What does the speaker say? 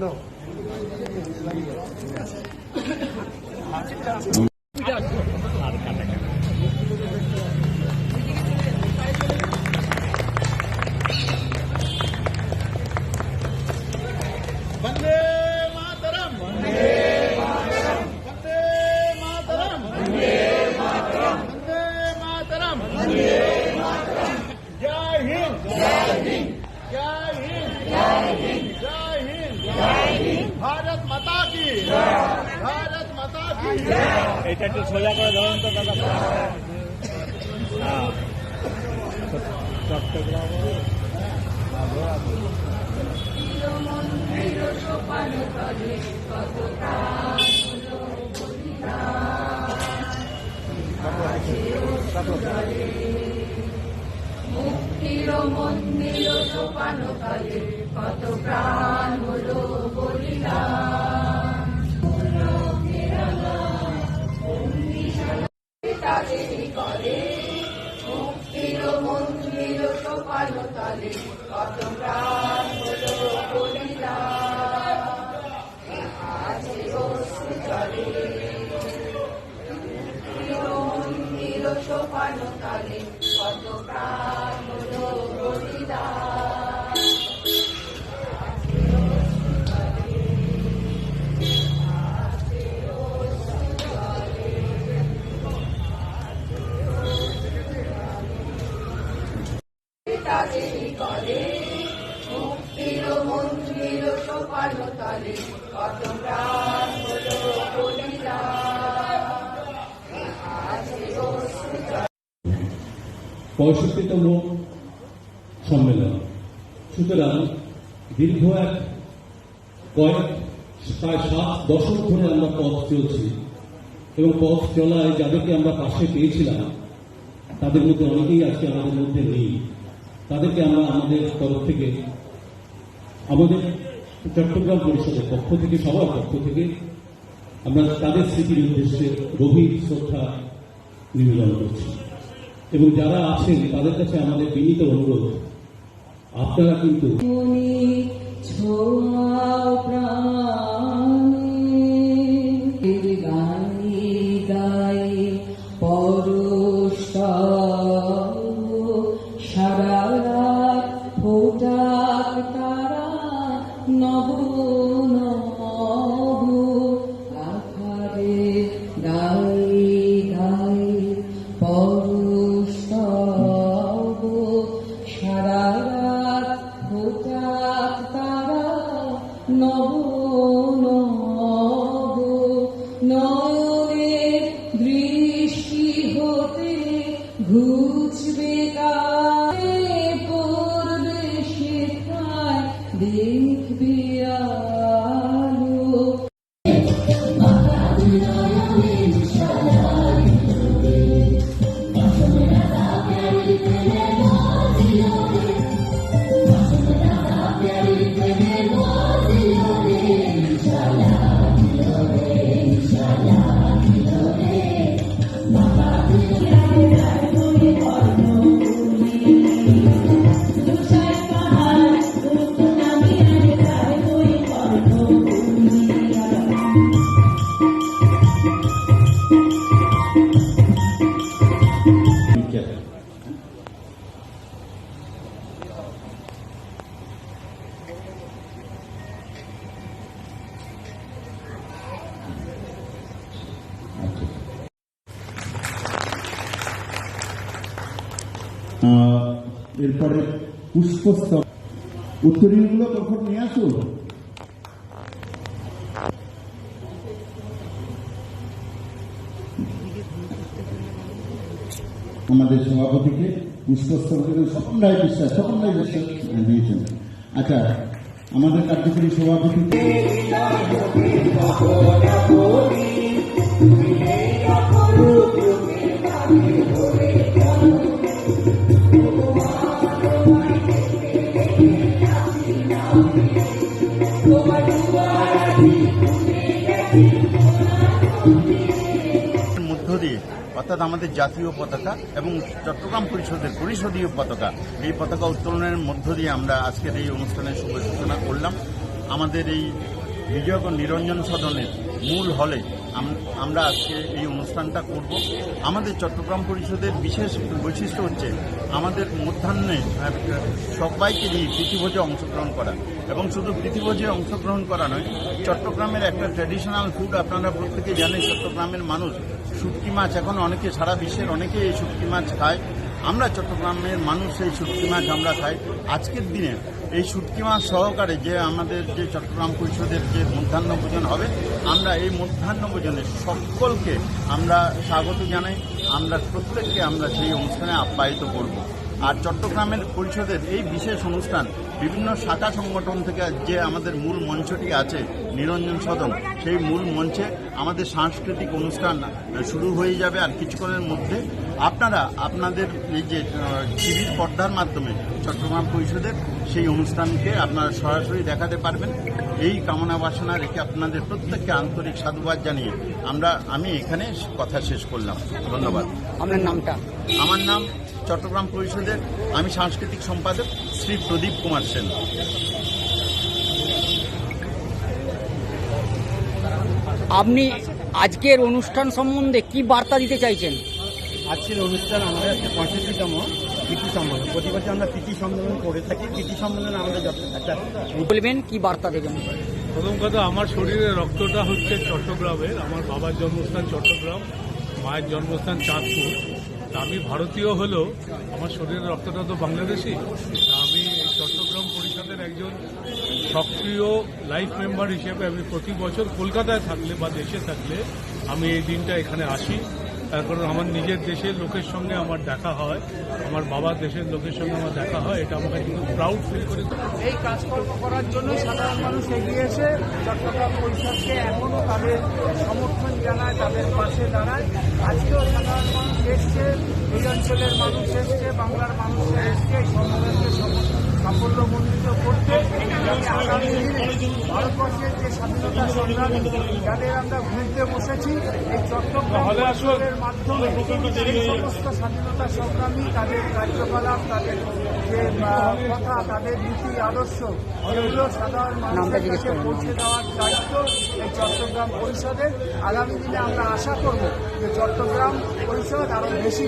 वंदे মাতা কি? ভারত মাতা কি? এটা একটু সোজা করে ধরুন তো মুক্তির মন্দির সোপান কালে কত প্রাণ হলো? কালে কত প্রাণ হলো বলিদান আছে অশ্রু জলে মন্দির সোপান কালে পঁয়ষট্টিতম সম্মেলন। সুতরাং দীর্ঘ এক কয়েক, প্রায় সাত দশক ধরে আমরা পথ চলছি এবং পথ চলায় যাদেরকে আমরা পাশে পেয়েছিলাম, তাদের মধ্যে অনেকেই আজকে আমাদের মধ্যে নেই। তাদেরকে আমরা আমাদের তরফ থেকে আমাদের চট্টগ্রাম পরিষদের পক্ষ থেকে, সবার পক্ষ থেকে আমরা তাদের স্মৃতির উদ্দেশ্যে গভীর শ্রদ্ধা নিবেদন করছি। এবং যারা আছেন, তাদের কাছে আমাদের বিনীত অনুরোধ, আপনারা কিন্তু নব নব আকারে গাই গাই পরশ সারা রাত ফোটাক তারা নব এরপরে পুষ্পস্তব। উত্তরীয়গুলো তখন নিয়ে আসুন। আমাদের সভাপতিকে পুষ্পস্তব থেকে স্বপন বিশ্বাস রায় বিশ্বাস। দিয়েছেন আচ্ছা আমাদের কার্যকরী সভাপতি অর্থাৎ আমাদের জাতীয় পতাকা এবং চট্টগ্রাম পরিষদের পরিষদীয় পতাকা। এই পতাকা উত্তোলনের মধ্য দিয়ে আমরা আজকের এই অনুষ্ঠানের শুভ সূচনা করলাম। আমাদের এই বিজয়গণ নিরঞ্জন সদনের মূল হলে আমরা আজকে এই অনুষ্ঠানটা করব। আমাদের চট্টগ্রাম পরিষদের বিশেষ বৈশিষ্ট্য হচ্ছে আমাদের মধ্যাহ্নে সবাইকে নিয়ে প্রীতিভোজে অংশগ্রহণ করা। এবং শুধু প্রীতিভোজে অংশগ্রহণ করা নয়, চট্টগ্রামের একটা ট্র্যাডিশনাল ফুড আপনারা প্রত্যেকে জানেন, চট্টগ্রামের মানুষ শুটকি মাছ। এখন অনেকে সারা বিশ্বের অনেকে এই শুটকি মাছ খায়। আমরা চট্টগ্রামের মানুষ এই শুটকি মাছ আমরা খাই। আজকের দিনে এই শুটকি মাছ সহকারে যে আমাদের যে চট্টগ্রাম পরিষদের যে মধ্যাহ্ন ভোজন হবে, আমরা এই মধ্যাহ্ন ভোজনে সকলকে আমরা স্বাগত জানাই। আমরা প্রত্যেককে আমরা সেই অনুষ্ঠানে আপ্যায়িত করব। আর চট্টগ্রামের পরিষদের এই বিশেষ অনুষ্ঠান বিভিন্ন শাখা সংগঠন থেকে যে আমাদের মূল মঞ্চটি আছে নিরঞ্জন সদন সেই মূল মঞ্চে আমাদের সাংস্কৃতিক অনুষ্ঠান শুরু হয়ে যাবে আর কিছুক্ষণের মধ্যে। আপনারা আপনাদের এই যে টিভির পর্দার মাধ্যমে চট্টগ্রাম পরিষদের সেই অনুষ্ঠানকে আপনারা সরাসরি দেখাতে পারবেন। এই কামনা বাসনা রেখে আপনাদের প্রত্যেককে আন্তরিক সাধুবাদ জানিয়ে আমরা আমি এখানে কথা শেষ করলাম। ধন্যবাদ। আপনার নামটা? আমার নাম চট্টগ্রাম পরিষদের আমি সাংস্কৃতিক সম্পাদক শ্রী প্রদীপ কুমার সেন। আপনি আজকের অনুষ্ঠান সম্বন্ধে কি বার্তা দিতে চাইছেন? আজকের অনুষ্ঠান আমাদের একটা পঁয়ষট্টিতম কৃতি সম্মেলন। প্রতি বছর আমরা কৃতি সম্মেলন করে থাকি। কৃতি সম্মেলন আমাদের একটা বলবেন কি বার্তা দেবেন? প্রথম কথা আমার শরীরে রক্তটা হচ্ছে চট্টগ্রামের। আমার বাবার জন্মস্থান চট্টগ্রাম মায়ের জন্মস্থান চাঁদপুর। আমি ভারতীয় হলেও আমার শরীরের রক্তটা তো বাংলাদেশি আমি চট্টগ্রাম পরিষদের একজন সক্রিয় লাইফ মেম্বার হিসেবে আমি প্রতি বছর কলকাতায় থাকলে বা দেশে থাকলে আমি এই দিনটা এখানে আসি। তার কারণ আমার নিজের দেশের লোকের সঙ্গে আমার দেখা হয়, আমার বাবার দেশের লোকের সঙ্গে আমার দেখা হয়, এটা আমাকে কিন্তু প্রাউড ফিল করে এই কাজকর্ম করার জন্য সাধারণ মানুষ এগিয়ে এসে চট্টগ্রাম পরিষদকে এখনও তাদের সমর্থন জানায়, তাদের পাশে দাঁড়ায়। আজকেও সাধারণ মানুষ এসছে, এই অঞ্চলের মানুষ এসছে, বাংলার মানুষ এসছে, এই সম্মেলনকে সফল- সাফল্যমণ্ডিত করতে এই আগামী দিনে ভারতবর্ষের যে স্বাধীনতা সংগ্রামী যাদের আমরা ঘুরতে বসেছি এই চট্টগ্রাম পরিষদের মাধ্যমে এই সমস্ত স্বাধীনতা সংগ্রামী তাদের কার্যকলাপ তাদের যে কথা তাদের নীতি আদর্শ এগুলো সাধারণ মানুষের কাছে পৌঁছে দেওয়ার দায়িত্ব এই চট্টগ্রাম পরিষদের। আগামী দিনে আমরা আশা করব যে চট্টগ্রাম পরিষদ আরও বেশি